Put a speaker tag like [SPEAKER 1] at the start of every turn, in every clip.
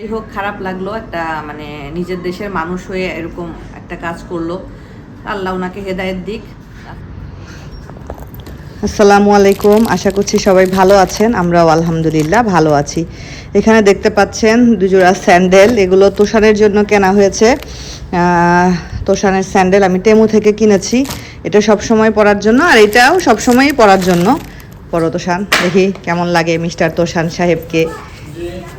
[SPEAKER 1] যাই হোক, খারাপ লাগল একটা মানে নিজের দেশের মানুষ হয়ে এরকম একটা কাজ করল। আল্লাহ ওনাকে হেদায়েত দিক। আসসালামু আলাইকুম, আশা করছি সবাই ভালো আছেন, আমরাও আলহামদুলিল্লাহ ভালো আছি। এখানে দেখতে পাচ্ছেন দুজোড়া স্যান্ডেল, এগুলো তোষানের জন্য কেনা হয়েছে। তোষানের স্যান্ডেল আমি টেমু থেকে কিনেছি, এটা সব সময় পরার জন্য, আর এটাও সব সময়ই পরার জন্য। পরো তোষান, দেখি কেমন লাগে মিস্টার তোষান সাহেবকে।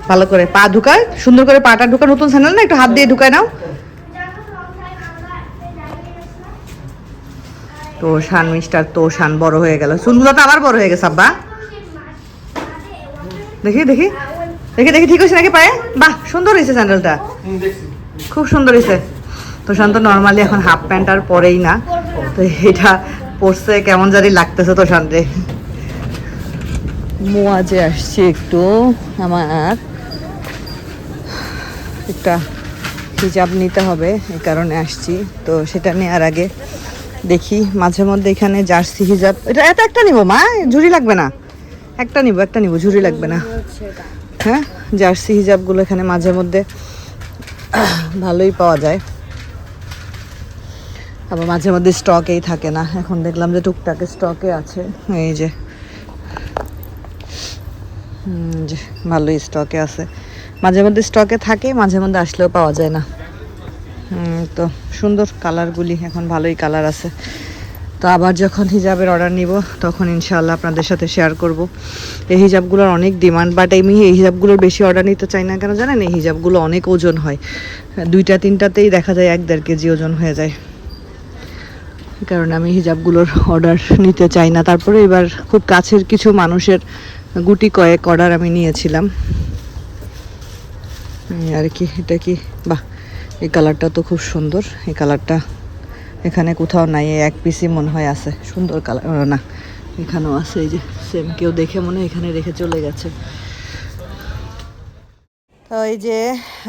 [SPEAKER 1] ভালো করে পা ঢুকায় সুন্দর করে পাটা ঢুকা নতুন স্যান্ডেল না একটু হাত দিয়ে ঢুকায় নাও। তো শান মিস্টার তো শান বড় হয়ে গেল। চুলগুলো তো আবার বড় হয়ে গেছে আব্বা। দেখি দেখি। দেখি দেখি ঠিক হয়েছে নাকি পায়ে? বাহ সুন্দর হয়েছে স্যান্ডেলটা। খুব সুন্দর হয়েছে। তো নর্মালি এখন হাফ প্যান্ট আর পরেই না। তো এটা পরছে কেমন জানি লাগতেছে তোষান রে মোয়াজে আসছে একটু আমার। একটা হিজাব নিতে হবে এই কারণে আসছি। তো সেটা নেওয়ার আগে দেখি মাঝে মধ্যে এখানে জার্সি হিজাব। এটা এটা একটা নিব, মা? ঝুড়ি লাগবে না? একটা নিব একটা নিব, ঝুড়ি লাগবে না। হ্যাঁ? জার্সি হিজাবগুলো এখানে মাঝে মধ্যে ভালোই পাওয়া যায়। আবার মাঝে মধ্যে স্টকেই থাকে না। এখন দেখলাম যে টুকটাকে স্টকে আছে। এই যে ভালোই স্টকে আছে। মাঝে মধ্যে স্টকে থাকে, মাঝে মধ্যে আসলেও পাওয়া যায় না। তো সুন্দর কালারগুলি এখন ভালোই কালার আছে। তো আবার যখন হিজাবের অর্ডার নিব, তখন ইনশাআল্লাহ আপনাদের সাথে শেয়ার করব। এই হিজাবগুলোর অনেক ডিমান্ড বাট আমি এই হিজাবগুলোর বেশি অর্ডার নিতে চাই না। কেন জানেন? এই হিজাবগুলো অনেক ওজন হয়। দুইটা, তিনটাতেই দেখা যায় এক দেড় কেজি ওজন হয়ে যায়। কারণ আমি হিজাবগুলোর অর্ডার নিতে চাই না। তারপরে এবার খুব কাছের কিছু মানুষের গুটি কয়েক অর্ডার আমি নিয়েছিলাম। আর কি, এটা কি? বাহ, এই কালারটা তো খুব সুন্দর। এই কালারটা এখানে কোথাও নাই এক পিসই মনে হয় আছে। সুন্দর কালার না, এখানেও আছে, এই যে সেম কেউ দেখে মনে এখানে রেখে চলে গেছে। তো এই যে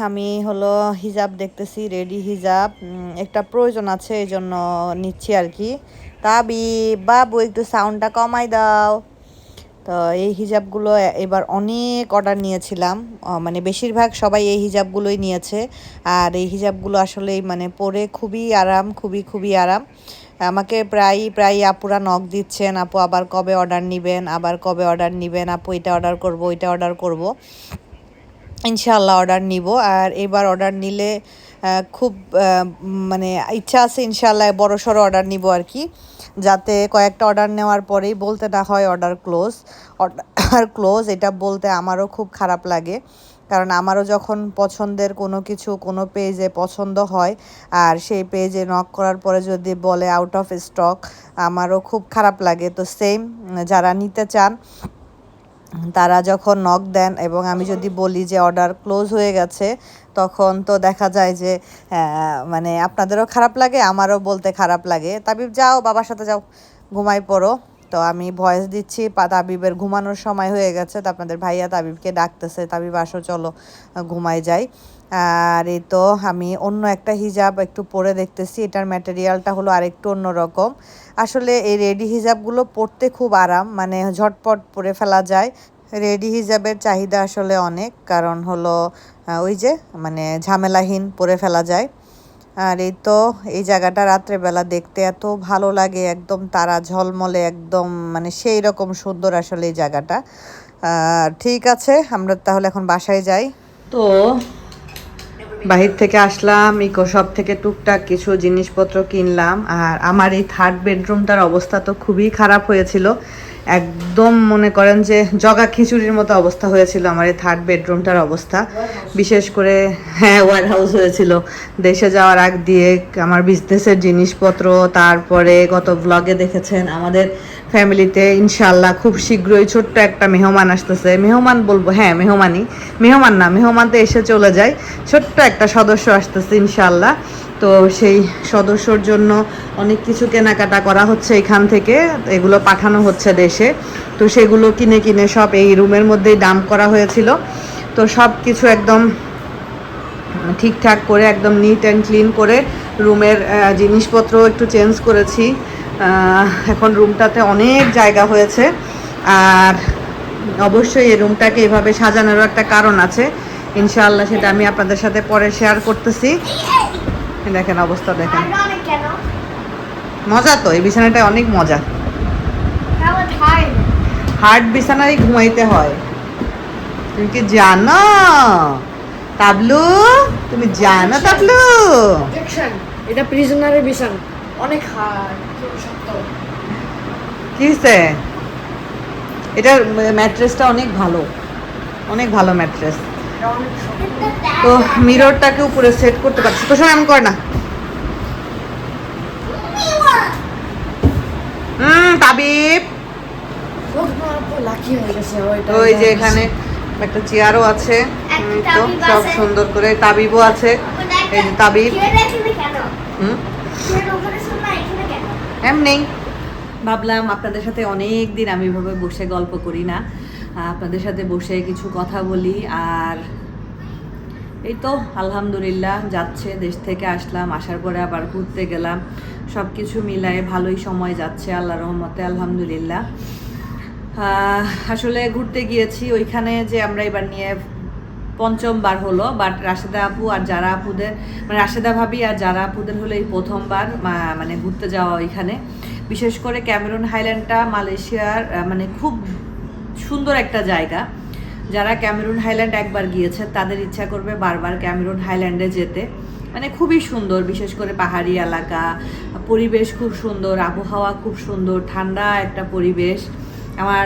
[SPEAKER 1] আমি হলো হিজাব দেখতেছি রেডি হিজাব। একটা প্রয়োজন আছে, এই জন্য নিচ্ছি আর কি। তাবি, বাবু, একটু সাউন্ডটা কমাই দাও। তো এই হিজাবগুলো এবার অনেক অর্ডার নিয়েছিলাম। মানে বেশিরভাগ সবাই এই হিজাবগুলোই নিয়েছে। আর এই হিজাবগুলো আসলে মানে পরে খুবই আরাম, খুবই খুবই আরাম। আমাকে প্রায় প্রায় আপুরা নখ দিচ্ছেন, আপু আবার কবে অর্ডার নেবেন, আবার কবে অর্ডার নেবেন, আপু এটা অর্ডার করব, ওইটা অর্ডার করব। ইনশাল্লাহ অর্ডার নিব। আর এবার অর্ডার নিলে খুব মানে ইচ্ছা আছে ইনশাল্লাহ বড় সড়ো অর্ডার নিব আর কি। যাতে কয়েকটা অর্ডার নেওয়ার পরেই বলতে না হয় অর্ডার ক্লোজ অর্ডার ক্লোজ এটা বলতে আমারও খুব খারাপ লাগে। কারণ আমারও যখন পছন্দের কোনো কিছু কোনো পেজে পছন্দ হয়, আর সেই পেজে নক করার পরে যদি বলে আউট অফ স্টক আমারও খুব খারাপ লাগে। তো সেম যারা নিতে চান তারা যখন নক দেন এবং আমি যদি বলি যে অর্ডার ক্লোজ হয়ে গেছে, তখন তো দেখা যায় যে মানে আপনাদেরও খারাপ লাগে, আমারও বলতে খারাপ লাগে। তাবিব, যাও, বাবার সাথে যাও, ঘুমাই পড়ো। তো আমি ভয়েস দিচ্ছি তাবিবের ঘুমানোর সময় হয়ে গেছে। তো আপনাদের ভাইয়া তাবিবকে ডাকতেছে, তাবিব, আসো, চলো, ঘুমাই যাই। আর এই তো আমি অন্য একটা হিজাব একটু পরে দেখতেছি, এটার ম্যাটেরিয়ালটা হলো আরেকটু অন্যরকম। আসলে এই রেডি হিজাবগুলো পরতে খুব আরাম মানে ঝটপট পরে ফেলা যায়। রেডি হিজাবের চাহিদা আসলে অনেক, কারণ হলো ওই যে মানে ঝামেলাহীন পরে ফেলা যায়। আর এই তো এই জায়গাটা রাত্রেবেলা দেখতে এত ভালো লাগে, একদম তারা ঝলমলে, একদম মানে সেই রকম সুন্দর আসলে এই জায়গাটা। ঠিক আছে, আমরা তাহলে এখন বাসায় যাই। তো বাহির থেকে আসলাম, ইকো শপ থেকে টুকটাক কিছু জিনিসপত্র কিনলাম, আর আমার এই থার্ড বেডরুমটার অবস্থা তো খুবই খারাপ হয়েছিল। একদম মনে করেন যে জগা খিচুড়ির মতো অবস্থা হয়েছিল আমার এই থার্ড বেডরুমটার অবস্থা। বিশেষ করে হ্যাঁ ওয়ার হাউস হয়েছিল। দেশে যাওয়ার আগ দিয়ে আমার বিজনেসের জিনিসপত্র, তারপরে গত ব্লগে দেখেছেন আমাদের ফ্যামিলিতে ইনশাল্লাহ খুব শীঘ্রই ছোট্ট একটা মেহমান আসতেছে। মেহমান বলব হ্যাঁ মেহমানই। মেহমান না, মেহমান তো এসে চলে যায়। ছোট্ট একটা সদস্য আসতেছে ইনশাল্লাহ তো সেই সদস্যর জন্য অনেক কিছু কেনাকাটা করা হচ্ছে এখান থেকে। এগুলো পাঠানো হচ্ছে দেশে। তো সেগুলো কিনে কিনে সব এই রুমের মধ্যেই দাম করা হয়েছিল। তো সব কিছু একদম ঠিকঠাক করে, একদম নিট অ্যান্ড ক্লিন করে রুমের জিনিসপত্র একটু চেঞ্জ করেছি। এখন রুমটাতে অনেক জায়গা হয়েছে। আর অবশ্যই এই রুমটাকে এভাবে সাজানোরও একটা কারণ আছে। ইনশাআল্লাহ সেটা আমি আপনাদের সাথে পরে শেয়ার করতেছি। দেখেন অবস্থা, দেখেন। মজা তো, এই বিছানাটা অনেক মজা।
[SPEAKER 2] হার্ড
[SPEAKER 1] বিছানায় ঘুমাইতে হয়। তুমি কি জানো? তাবলু, তুমি জানো তাবলু?
[SPEAKER 3] এটা প্রিজনারের বিছানা। অনেক হার্ড শক্ত
[SPEAKER 1] কি হয়েছে এটার ম্যাট্রেসটা অনেক ভালো। অনেক ভালো ম্যাট্রেস।
[SPEAKER 3] এটা
[SPEAKER 1] তো মিররটাকে উপরে সেট করতে পারছি। তো শোনো কর না। হুম তাবিব। এই যে এখানে একটা চেয়ারও আছে। তো সব সুন্দর করে তাবিবও আছে। এই যে তাবিব। হুম
[SPEAKER 2] ছেড়ে ওখানে শোনা এখানে কেন
[SPEAKER 1] এমনি ভাবলাম আপনাদের সাথে অনেক দিন আমি এভাবে বসে গল্প করি না। আপনাদের সাথে বসে কিছু কথা বলি আর এই তো, আলহামদুলিল্লাহ, যাচ্ছে, দেশ থেকে আসলাম, আসার পরে আবার ঘুরতে গেলাম। সব কিছু মিলায়ে ভালোই সময় যাচ্ছে আল্লাহ রহমতে, আলহামদুলিল্লাহ। আসলে ঘুরতে গিয়েছি, ওইখানে যে আমরা এবার নিয়ে পঞ্চমবার হলো বাট রাশেদা আপু আর যারা আপুদের মানে রাশেদা ভাবি আর যারা আপুদের হলো এই প্রথমবার মানে ঘুরতে যাওয়া ওইখানে। বিশেষ করে ক্যামেরুন হাইল্যান্ডটা মালয়েশিয়ার মানে খুব সুন্দর একটা জায়গা। যারা ক্যামেরুন হাইল্যান্ড একবার গিয়েছে, তাদের ইচ্ছা করবে বারবার ক্যামেরুন হাইল্যান্ডে যেতে। মানে খুবই সুন্দর, বিশেষ করে পাহাড়ি এলাকা, পরিবেশ খুব সুন্দর, আবহাওয়া খুব সুন্দর, ঠান্ডা একটা পরিবেশ। আমার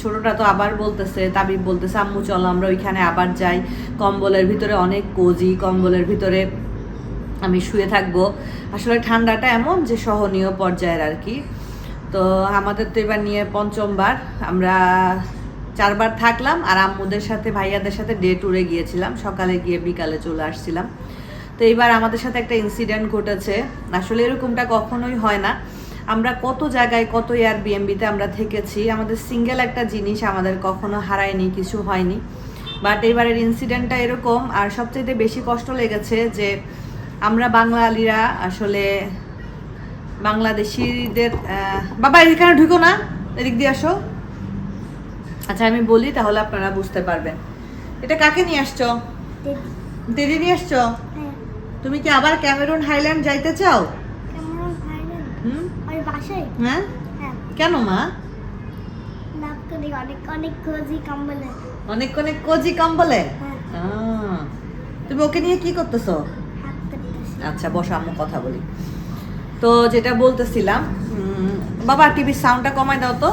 [SPEAKER 1] ছোটটা তো আবার বলতেছে, তাবিব বলতেছে, আম্মু, চলো, আমরা ওইখানে আবার যাই। কম্বলের ভিতরে অনেক কোজি, কম্বলের ভিতরে আমি শুয়ে থাকব। আসলে ঠান্ডাটা এমন যে সহনীয় পর্যায়ের আর কি। তো আমাদের তো এবার নিয়ে পঞ্চমবার আমরা চারবার থাকলাম আর আম্মুদের সাথে, ভাইয়াদের সাথে ডে ট্যুরে গিয়েছিলাম। সকালে গিয়ে বিকালে চলে আসছিলাম। তো এইবার আমাদের সাথে একটা ইনসিডেন্ট ঘটেছে। আসলে এরকমটা কখনোই হয় না। আমরা কত জায়গায় কত এয়ার বিএমবিতে আমরা থেকেছি আমাদের সিঙ্গেল একটা জিনিস আমাদের কখনো হারায়নি কিছু হয়নি। বাট এবারের ইনসিডেন্টটা এরকম আর সবচেয়ে বেশি কষ্ট লেগেছে যে আমরা বাঙালিরা আসলে বাংলাদেশিদের বাবা এখানে ঢুকো না এদিক দিয়ে আসো। আচ্ছা আমি বলি তাহলে আপনারা বুঝতে পারবেন। এটা কাকে নিয়ে আসছো? দিদি। নিয়ে আসছো?
[SPEAKER 2] হ্যাঁ।
[SPEAKER 1] তুমি কি আবার ক্যামেরুন হাইল্যান্ড যাইতে চাও
[SPEAKER 2] কেমন ফাইনাল
[SPEAKER 1] হুম
[SPEAKER 2] ওই বাসায়?
[SPEAKER 1] হ্যাঁ। কেন মা?
[SPEAKER 2] অনেক অনেক কোজি কম্বলে
[SPEAKER 1] অনেক অনেক কোজি কম্বলে
[SPEAKER 2] হ্যাঁ।
[SPEAKER 1] তুমি ওকে নিয়ে কি করতেছো? আচ্ছা বসো আম্মু কথা বলি। তো যেটা বলতেছিলাম বাবা টিভির সাউন্ডটা কমায় দাও তো।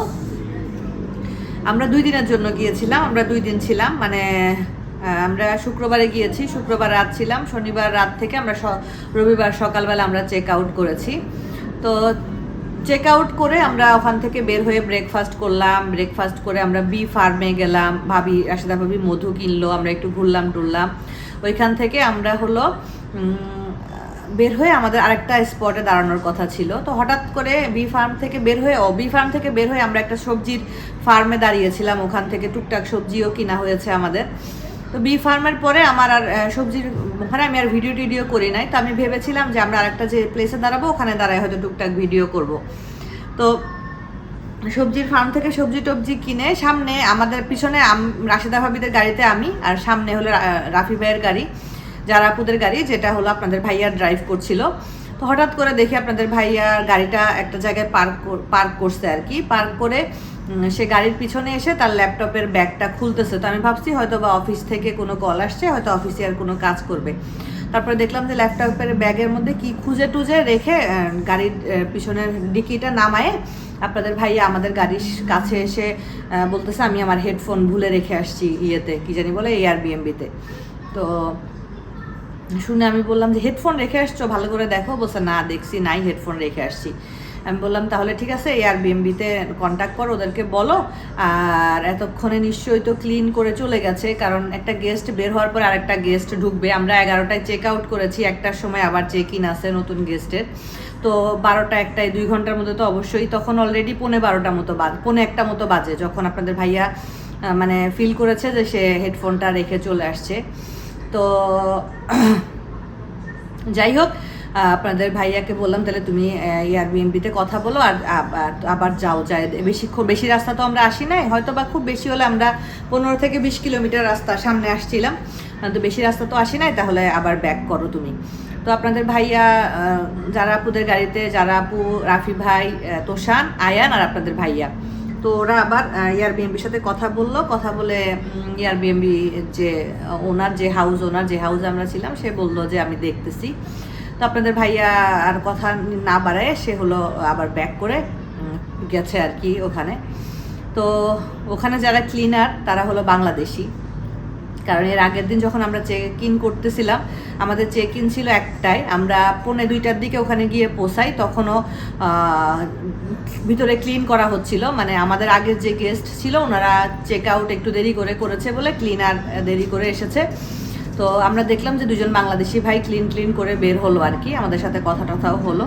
[SPEAKER 1] আমরা দুই দিনের জন্য গিয়েছিলাম আমরা দুই দিন ছিলাম মানে আমরা শুক্রবারে গিয়েছি শুক্রবার রাত ছিলাম শনিবার রাত থেকে আমরা রবিবার সকালবেলা আমরা চেক আউট করেছি। তো চেক আউট করে আমরা ওখান থেকে বের হয়ে ব্রেকফাস্ট করলাম ব্রেকফাস্ট করে আমরা বি ফার্মে গেলাম। ভাবি, রাশেদা ভাবি মধু কিনলো, আমরা একটু ঘুরলাম, টুরলাম। ওইখান থেকে আমরা হলো বের হয়ে আমাদের আরেকটা স্পটে দাঁড়ানোর কথা ছিল। তো হঠাৎ করে বি ফার্ম থেকে বের হয়ে, ও বি ফার্ম থেকে বের হয়ে আমরা একটা সবজির ফার্মে দাঁড়িয়েছিলাম। ওখান থেকে টুকটাক সবজিও কিনা হয়েছে আমাদের। তো বি ফার্মের পরে আমার আর সবজির ওখানে আমি আর ভিডিও টিডিও করি নাই। তো আমি ভেবেছিলাম যে আমরা আরেকটা যে প্লেসে দাঁড়াবো, ওখানে দাঁড়ায় হয়তো টুকটাক ভিডিও করব। তো সবজির ফার্ম থেকে সবজি টবজি কিনে সামনে আমাদের পিছনে রাশেদা ভাবিদের গাড়িতে আমি আর সামনে হলো রাফি ভাইয়ের গাড়ি যারা আপুদের গাড়ি, যেটা হলো আপনাদের ভাইয়া ড্রাইভ করছিল। তো হঠাৎ করে দেখি আপনাদের ভাইয়ার গাড়িটা একটা জায়গায় পার্ক পার্ক করছে আর কি। পার্ক করে সে গাড়ির পিছনে এসে তার ল্যাপটপের ব্যাগটা খুলতেছে। তো আমি ভাবছি হয়তো বা অফিস থেকে কোনো কল আসছে, হয়তো অফিসে আর কোনো কাজ করবে। তারপরে দেখলাম যে ল্যাপটপের ব্যাগের মধ্যে কি খুঁজে টুজে রেখে গাড়ির পিছনের ডিকিটা নামায়ে আপনাদের ভাইয়া আমাদের গাড়ির কাছে এসে বলতেছে, আমি আমার হেডফোন ভুলে রেখে আসছি ইয়েতে, কি জানি বলে এয়ারবিএমবিতে তো শুনে আমি বললাম যে, হেডফোন রেখে আসছো, ভালো করে দেখো। বলছে, না, দেখছি, নাই, হেডফোন রেখে আসছি। আমি বললাম, তাহলে ঠিক আছে এয়ারবিএমবিতে কন্ট্যাক্ট করো, ওদেরকে বলো। আর এতক্ষণে নিশ্চয়ই তো ক্লিন করে চলে গেছে, কারণ একটা গেস্ট বের হওয়ার পর আরেকটা গেস্ট ঢুকবে। আমরা এগারোটায় চেক আউট করেছি, একটার সময় আবার চেক ইন আছে নতুন গেস্টের তো বারোটা একটায়, দুই ঘণ্টার মধ্যে তো অবশ্যই, তখন অলরেডি পৌনে বারোটা মতো বাজ পৌনে একটা মতো বাজে, যখন আপনাদের ভাইয়া মানে ফিল করেছে যে সে হেডফোনটা রেখে চলে আসছে। তো যাই হোক আপনাদের ভাইয়াকে বললাম, তাহলে তুমি এয়ারবিএনবিতে কথা বলো আর, আব- আবার যাও যায় বেশি খুব বেশি রাস্তা তো আমরা আসি নাই। হয়তো বা খুব বেশি হলে আমরা পনেরো থেকে বিশ কিলোমিটার রাস্তা সামনে আসছিলাম। তো বেশি রাস্তা তো আসি নাই, তাহলে আবার ব্যাক করো তুমি। তো আপনাদের ভাইয়া যারা আপুদের গাড়িতে, যারা আপু, রাফি ভাই তোষান, আয়ান আর আপনাদের ভাইয়া। তো ওরা আবার এয়ারবিএমবির সাথে কথা বলল। কথা বলে এয়ারবিএমবি যে ওনার যে হাউস ওনার যে হাউসে আমরা ছিলাম, সে বলল যে, আমি দেখতেছি। তো আপনাদের ভাইয়া আর কথা না বাড়ায়, সে হলো আবার ব্যাক করে গেছে আর কি ওখানে। তো ওখানে যারা ক্লিনার তারা হলো বাংলাদেশি। কারণ এর আগের দিন যখন আমরা চেক ইন করতেছিলাম, আমাদের চেক ইন ছিল একটাই আমরা পৌনে দুইটার দিকে ওখানে গিয়ে পৌঁছাই, তখনও ভিতরে ক্লিন করা হচ্ছিল। মানে আমাদের আগের যে গেস্ট ছিল, ওনারা চেক আউট একটু দেরি করে করেছে বলে ক্লিনার দেরি করে এসেছে। তো আমরা দেখলাম যে দুজন বাংলাদেশি ভাই ক্লিন ক্লিন করে বের হলো আর কি। আমাদের সাথে কথা টথাও হলো।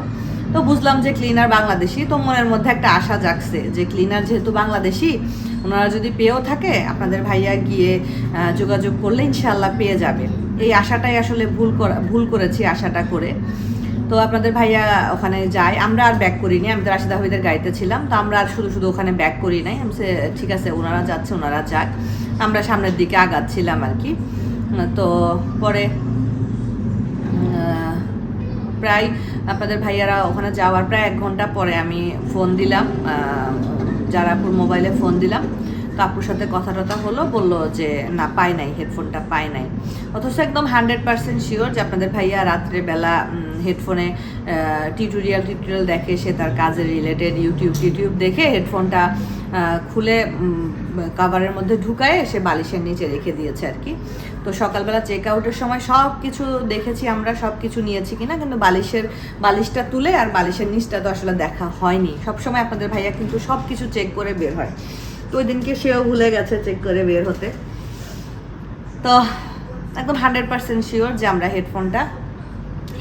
[SPEAKER 1] তো বুঝলাম যে ক্লিনার বাংলাদেশি, তো মনের মধ্যে একটা আশা জাগছে যে ক্লিনার যেহেতু বাংলাদেশি, ওনারা যদি পেয়েও থাকে, আপনাদের ভাইয়া গিয়ে যোগাযোগ করলে ইনশাল্লাহ পেয়ে যাবে। এই আশাটাই আসলে ভুল করা, ভুল করেছি আশাটা করে। তো আপনাদের ভাইয়া ওখানে যায়। আমরা আর ব্যাক করিনি। আমি তো রাশিদা হাবিদের গাড়িতে ছিলাম। তো আমরা আর শুধু শুধু ওখানে ব্যাক করি নাই। আমি ঠিক আছে, ওনারা যাচ্ছে, ওনারা যাক। আমরা সামনের দিকে আগাচ্ছিলাম আর কি। তো পরে প্রায় আপনাদের ভাইয়ারা ওখানে যাওয়ার প্রায় এক ঘণ্টা পরে আমি ফোন দিলাম আহ, যারাপুর মোবাইলে ফোন দিলাম। আপুর সাথে কথা টথা হলো বলল যে না পাই নাই হেডফোনটা পাই নাই। অথচ একদম হান্ড্রেড পার্সেন্ট শিওর যে আপনাদের ভাইয়া রাত্রে বেলা হেডফোনে টিউটোরিয়াল টিউটোরিয়াল দেখে সে তার কাজে রিলেটেড ইউটিউব টিউটিউব দেখে হেডফোনটা খুলে কাভারের মধ্যে ঢুকায় সে বালিশের নিচে রেখে দিয়েছে আর কি। তো সকালবেলা চেক আউটের সময় সব কিছু দেখেছি আমরা সব কিছু নিয়েছি কিনা, কিন্তু বালিশের, বালিশটা তুলে আর বালিশের নিচটা তো আসলে দেখা হয়নি। সবসময় আপনাদের ভাইয়া কিন্তু সব কিছু চেক করে বের হয়। তো ওই দিনকে সেও ভুলে গেছে চেক করে বের হতে। তো একদম হান্ড্রেড পার্সেন্ট শিওর যে আমরা হেডফোনটা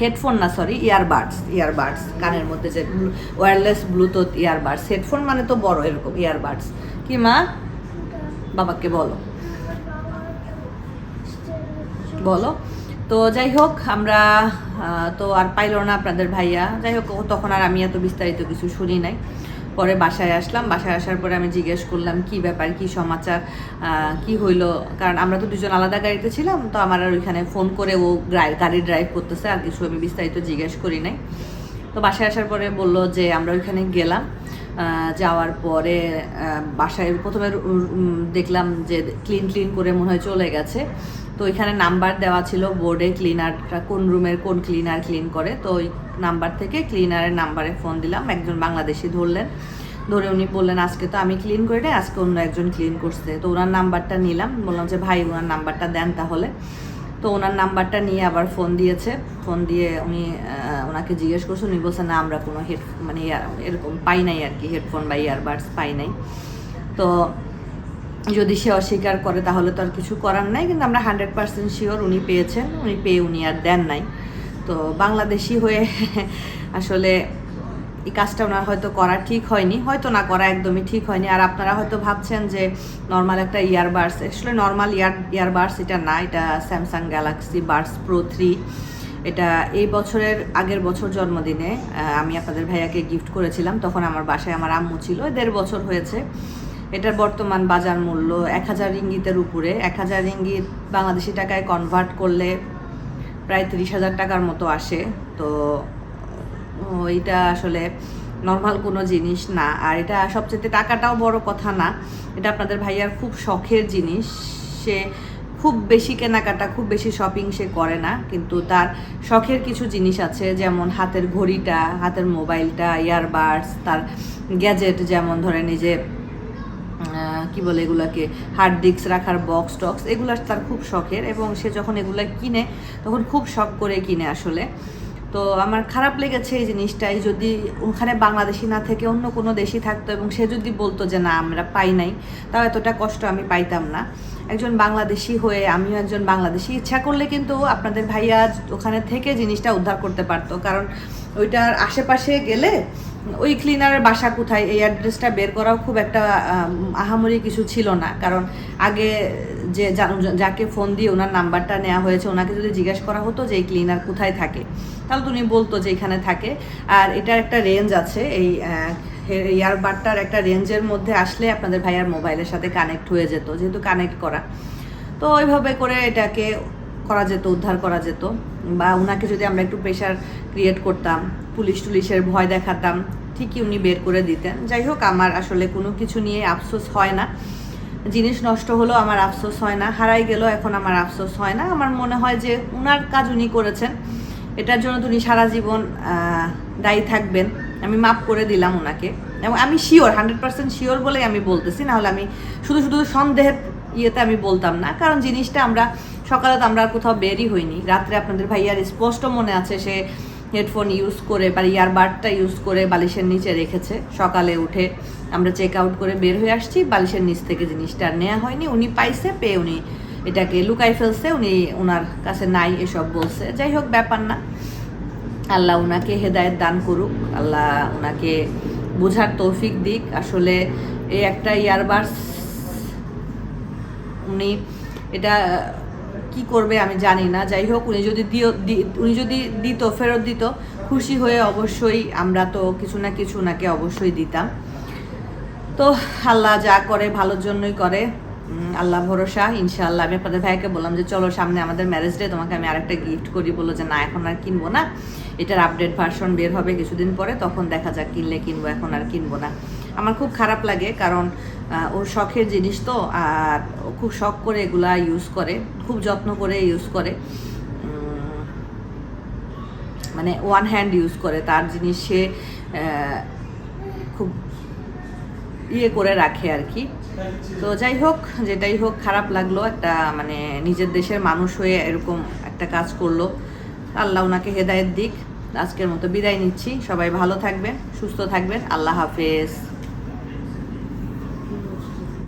[SPEAKER 1] হেডফোন না সরি ইয়ারবাডস ইয়ারবাডস কানের মধ্যে যে ওয়্যারলেস ব্লুটুথ ইয়ারবাডস হেডফোন মানে তো বড় এরকম ইয়ারবাডস কি মা? বাবাকে বলো। বলো। তো যাই হোক, আমরা তো আর পাইলো না আপনাদের ভাইয়া। যাই হোক, তখন আর আমি এত বিস্তারিত কিছু শুনি নাই। পরে বাসায় আসলাম। বাসায় আসার পরে আমি জিজ্ঞেস করলাম, কি ব্যাপার? কি সমাচার? কি হইল? কারণ আমরা তো দুজন আলাদা গাড়িতে ছিলাম, তো আমার আর ওইখানে ফোন করে ও গাড়ি ড্রাইভ করতেছে আর কিছু আমি বিস্তারিত জিজ্ঞেস করি নাই। তো বাসায় আসার পরে বলল যে, আমরা ওইখানে গেলাম। যাওয়ার পরে বাসায় প্রথমে দেখলাম যে ক্লিন ক্লিন করে মনে হয় চলে গেছে। তো এখানে নাম্বার দেওয়া ছিল বোর্ডে ক্লিনারটা, কোন রুমের কোন ক্লিনার ক্লিন করে। তো ওই নাম্বার থেকে ক্লিনারের নাম্বারে ফোন দিলাম, একজন বাংলাদেশি ধরলেন। ধরে উনি বললেন, আজকে তো আমি ক্লিন করে দেয় আজকে অন্য একজন ক্লিন করছে। তো ওনার নাম্বারটা নিলাম, বললাম যে, ভাই, ওনার নাম্বারটা দেন তাহলে। তো ওনার নাম্বারটা নিয়ে আবার ফোন দিয়েছে। ফোন দিয়ে উনি ওনাকে জিজ্ঞেস করছে, উনি বলছে, না, আমরা কোনো হেড মানে এরকম পাই নাই আর কি, হেডফোন বা ইয়ারবাডস পাই নাই। তো যদি সে অস্বীকার করে, তাহলে তো আর কিছু করার নাই। কিন্তু আমরা হান্ড্রেড পার্সেন্ট শিওর উনি পেয়েছেন। উনি পেয়ে উনি আর দেন নাই। তো বাংলাদেশি হয়ে আসলে এই কাজটা ওনার হয়তো করা ঠিক হয়নি। হয়তো না করা একদমই ঠিক হয়নি। আর আপনারা হয়তো ভাবছেন যে নর্মাল একটা ইয়ারবাডস আসলে নর্মাল ইয়ার ইয়ারবাডস এটা না, এটা Samsung Galaxy Buds Pro three এটা এই বছরের আগের বছর জন্মদিনে আমি আপনাদের ভাইয়াকে গিফট করেছিলাম। তখন আমার বাসায় আমার আম্মু ছিল। দেড় বছর হয়েছে। এটার বর্তমান বাজার মূল্য এক হাজার ইঙ্গিতের উপরে। এক হাজার ইঙ্গিত বাংলাদেশি টাকায় কনভার্ট করলে প্রায় তিরিশ হাজার টাকার মতো আসে। তো এইটা আসলে নর্মাল কোনো জিনিস না। আর এটা সবচেয়ে টাকাটাও বড় কথা না। এটা আপনাদের ভাইয়ার খুব শখের জিনিস। সে খুব বেশি কেনাকাটা, খুব বেশি শপিং সে করে না। কিন্তু তার শখের কিছু জিনিস আছে, যেমন হাতের ঘড়িটা, হাতের মোবাইলটা ইয়ারবাডস তার গ্যাজেট যেমন ধরেন এই যে কি বলে এগুলাকে হার্ড ডিস্ক রাখার বক্স টক্স এগুলো তার খুব শখের এবং সে যখন এগুলো কিনে, তখন খুব শখ করে কিনে আসলে। তো আমার খারাপ লেগেছে এই জিনিসটাই যদি ওখানে বাংলাদেশি না থেকে অন্য কোনো দেশি থাকতো এবং সে যদি বলতো যে, না, আমরা পাই নাই তাও এতটা কষ্ট আমি পাইতাম না। একজন বাংলাদেশি হয়ে, আমিও একজন বাংলাদেশি, ইচ্ছা করলে কিন্তু আপনাদের ভাইয়া ওখানে থেকে জিনিসটা উদ্ধার করতে পারতো। কারণ ওইটার আশেপাশে গেলে ওই ক্লিনারের বাসা কোথায়, এই অ্যাড্রেসটা বের করাও খুব একটা আহামরি কিছু ছিল না। কারণ আগে যে যাকে ফোন দিয়ে ওনার নাম্বারটা নেওয়া হয়েছে, ওনাকে যদি জিজ্ঞেস করা হতো যে এই ক্লিনার কোথায় থাকে, তাহলে তো উনি বলতো যে এখানে থাকে। আর এটার একটা রেঞ্জ আছে, এই ইয়ারবাডটার একটা রেঞ্জের মধ্যে আসলে আপনাদের ভাইয়ার মোবাইলের সাথে কানেক্ট হয়ে যেত, যেহেতু কানেক্ট করা। তো ওইভাবে করে এটাকে করা যেত, উদ্ধার করা যেত। বা ওনাকে যদি আমরা একটু প্রেশার ক্রিয়েট করতাম পুলিশ টুলিশের ভয় দেখাতাম ঠিকই উনি বের করে দিতেন। যাই হোক, আমার আসলে কোনো কিছু নিয়ে আফসোস হয় না। জিনিস নষ্ট হলো আমার আফসোস হয় না, হারাই গেল এখন আমার আফসোস হয় না। আমার মনে হয় যে উনার কাজ উনি করেছেন। এটার জন্য উনি সারা জীবন দায়ী থাকবেন। আমি মাফ করে দিলাম ওনাকে এবং আমি শিওর হান্ড্রেড পার্সেন্ট শিওর বলেই আমি বলতেছি। নাহলে আমি শুধু শুধু সন্দেহের ইয়েতে আমি বলতাম না। কারণ জিনিসটা আমরা, সকালে তো আমরা কোথাও বেরই হইনি। রাত্রে আপনাদের ভাইয়ার স্পষ্ট মনে আছে, সে হেডফোন ইউজ করে বা ইয়ারবাডটা ইউজ করে বালিশের নিচে রেখেছে। সকালে উঠে আমরা চেক আউট করে বের হয়ে আসছি, বালিশের নিচ থেকে জিনিসটা নেওয়া হয়নি। উনি পাইছে, পেয়ে উনি এটাকে লুকাই ফেলছে, উনি ওনার কাছে নাই, এসব বলছে। যাই হোক, ব্যাপার না। আল্লাহ ওনাকে হেদায়েত দান করুক, আল্লাহ ওনাকে বোঝার তৌফিক দিক। আসলে এই একটা ইয়ারবাডস উনি এটা কি করবে আমি জানি না। যাই হোক উনি যদি দিও উনি যদি দিত, ফেরত দিত, খুশি হয়ে অবশ্যই আমরা তো কিছু না কিছু ওনাকে অবশ্যই দিতাম। তো আল্লাহ যা করে, ভালোর জন্যই করে। আল্লাহ ভরসা, ইনশাআল্লাহ। আমি আপনাদের ভাইকে বললাম যে, চলো, সামনে আমাদের ম্যারেজ ডে তোমাকে আমি আরেকটা গিফট করি। বলল যে, না, এখন আর কিনবো না। এটার আপডেট ভার্সন বের হবে কিছুদিন পরে। তখন দেখা যাক কিনলে কিনবো, এখন আর কিনবো না। আমার খুব খারাপ লাগে, কারণ ওর শখের জিনিস তো, আর খুব শখ করে এগুলা ইউজ করে, খুব যত্ন করে ইউজ করে। মানে ওয়ান হ্যান্ড ইউজ করে, তার জিনিস সে খুব ইয়ে করে রাখে আর কি। তো যাই হোক, যেটাই হোক, খারাপ লাগল একটা মানে নিজের দেশের মানুষ হয়ে এরকম একটা কাজ করল। আল্লাহ ওনাকে হেদায়ের দিক। আজকের মতো বিদায় নিচ্ছি। সবাই ভালো থাকবেন, সুস্থ থাকবেন। আল্লাহ হাফেজ।